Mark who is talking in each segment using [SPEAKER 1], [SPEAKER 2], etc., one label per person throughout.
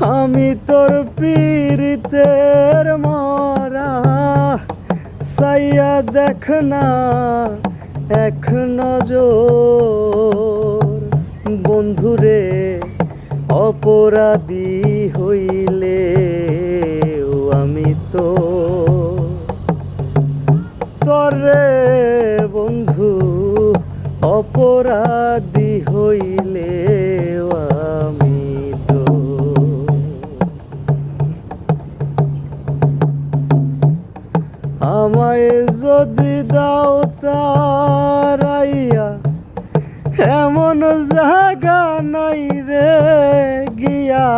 [SPEAKER 1] আমি তোর পীড়িতের মরা, সাইয়া দেখ না, এক নজর। বন্ধুরে, অপরাধী হইলে আমি তো। তরে বন্ধু, অপরাধী হইলে আমায় যদি দাও তারাইয়া, এমন জায়গা নাই রে গিয়া।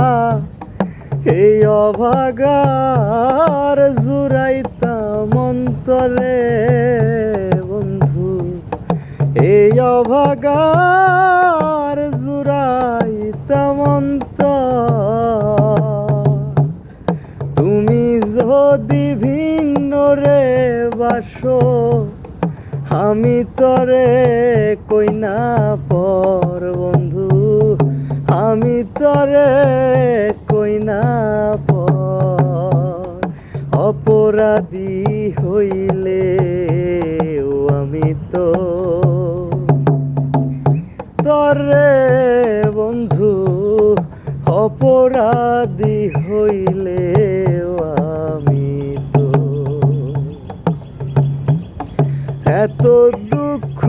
[SPEAKER 1] এই অভাগার জুড়াইতাম অন্তরে বন্ধু, এই অভাগার রে বাসো, আমি তরে কইনা পর বন্ধু, আমি তরে কইনা পর। অপরাধী হইলে ও আমি তো তরে বন্ধু, অপরাধী হইলে দুঃখ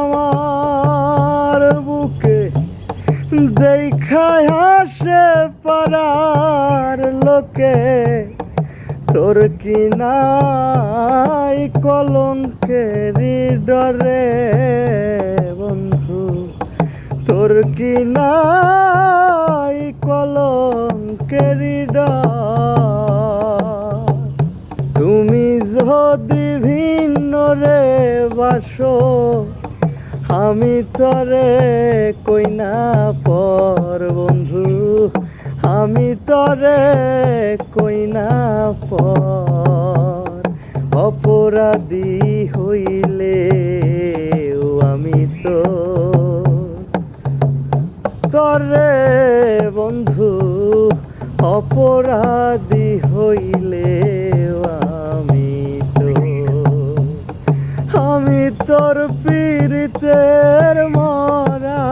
[SPEAKER 1] আমার বুকে, দেখায় হাসে পারার লোকে। তোর কি নাই কলঙ্কের ডরে বন্ধু, তোর কি নাই কলঙ্কের ডর তুমি যদি বাসো আমি তরে কইনা পর বন্ধু, আমি তরে কইনা পর। অপরাধী হইলে আমি তো তরে বন্ধু, অপরাধী হইলে তোর পীড়িতের মরা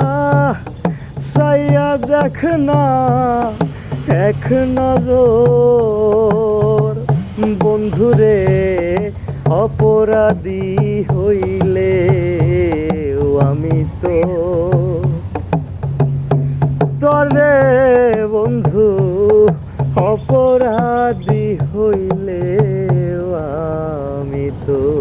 [SPEAKER 1] সাইয়া দেখ না এক নজর বন্ধুরে অপরাধী হইলে আমি তো। তরে বন্ধু, অপরাধী হইলে আমি তো।